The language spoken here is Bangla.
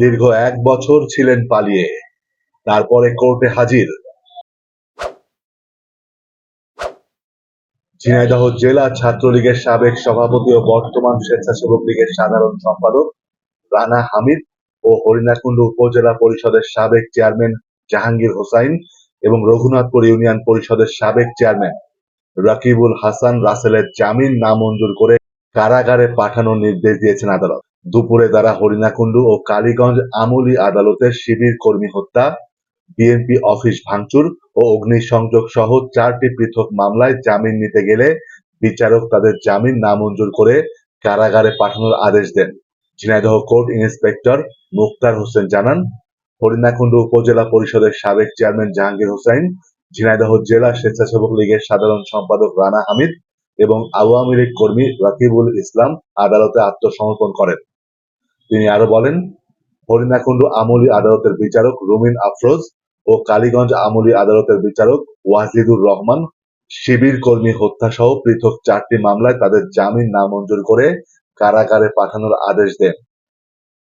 দীর্ঘ এক বছর ছিলেন পালিয়ে। তারপরে কোর্টে হাজির। ঝিনাইদহ জেলা ছাত্রলীগের সাবেক সভাপতি ও বর্তমান স্বেচ্ছাসেবক লীগের সাধারণ সম্পাদক রানা হামিদ ও হরিণাকুণ্ড উপজেলা পরিষদের সাবেক চেয়ারম্যান জাহাঙ্গীর হোসাইন এবং রঘুনাথপুর ইউনিয়ন পরিষদের সাবেক চেয়ারম্যান রাকিবুল হাসান রাসেলের জামিন নামঞ্জুর করে কারাগারে পাঠানোর নির্দেশ দিয়েছেন আদালত। দুপুরে তারা হরিণাকুণ্ড ও কালীগঞ্জ আমলি আদালতের শিবির কর্মী হত্যা, বিএনপি অফিস ভাঙচুর ও অগ্নিসংযোগ সহ চারটি পৃথক মামলায় জামিন নিতে গেলে বিচারক তাদের জামিন নামঞ্জুর করে কারাগারে পাঠানোর আদেশ দেন। ঝিনাইদহ কোর্ট ইন্সপেক্টর মুক্তার হোসেন জানান, হরিণাকুণ্ড উপজেলা পরিষদের সাবেক চেয়ারম্যান জাহাঙ্গীর হোসাইন ঝিনাইদহ জেলা স্বেচ্ছাসেবক লীগের সাধারণ সম্পাদক রানা হামিদ এবং আওয়ামী লীগ কর্মী রাকিবুল ইসলাম আদালতে আত্মসমর্পণ করেন। তিনি আরও বলেন হরিণাকুণ্ড আমলি আদালতের বিচারক রুমিন আফরোজ ও কালীগঞ্জ আমলি আদালতের বিচারক ওয়াজিদুর রহমান শিবির কর্মী হত্যা সহ পৃথক চারটি মামলায় তাদের জামিন নামঞ্জুর করে কারাগারে পাঠানোর আদেশ দেন।